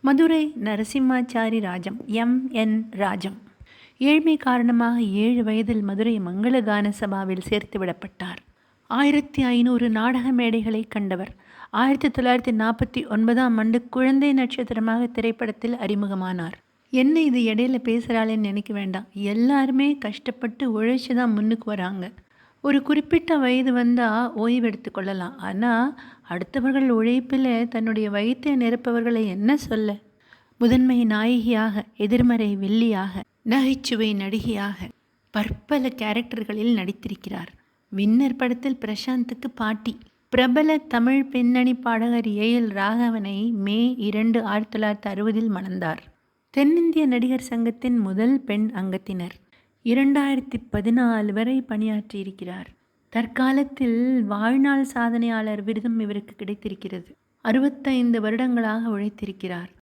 Madurai Narasimhachari Rajam M. N. Rajam. ஏழ்மை காரணமாக ஏழு வயதில் மதுரை மங்களகான சபாவில் சேர்த்து விடப்பட்டார். ஆயிரத்தி ஐநூறு நாடக மேடைகளை கண்டவர். ஆயிரத்தி தொள்ளாயிரத்தி நாற்பத்தி ஒன்பதாம் ஆண்டு குழந்தை நட்சத்திரமாக திரைப்படத்தில் அறிமுகமானார். என்ன இது இடையில பேசுகிறாளேன்னு நினைக்க வேண்டாம். எல்லாருமே கஷ்டப்பட்டு உழைச்சி தான் முன்னுக்கு வராங்க. ஒரு குறிப்பிட்ட வயது வந்தால் ஓய்வு எடுத்துக்கொள்ளலாம் ஆனால் அடுத்தவர்கள் உழைப்பில் தன்னுடைய வயிற்றை நிரப்பவர்களை என்ன சொல்ல? முதன்மை நாயகியாக எதிர்மறை வெள்ளியாக நகைச்சுவை நடிகையாக பற்பல கேரக்டர்களில் நடித்திருக்கிறார். வின்னர் படத்தில் பிரசாந்துக்கு பாட்டி. பிரபல தமிழ் பின்னணி பாடகர் ஏஎல் ராகவனை மே இரண்டு ஆயிரத்தி தொள்ளாயிரத்தி அறுபதில் மணந்தார். தென்னிந்திய நடிகர் சங்கத்தின் முதல் பெண் அங்கத்தினர். இரண்டாயிரத்தி பதினாலு வரை பணியாற்றியிருக்கிறார். தற்காலத்தில் வாழ்நாள் சாதனையாளர் விருதும் இவருக்கு கிடைத்திருக்கிறது. அறுபத்தைந்து வருடங்களாக உழைத்திருக்கிறார்.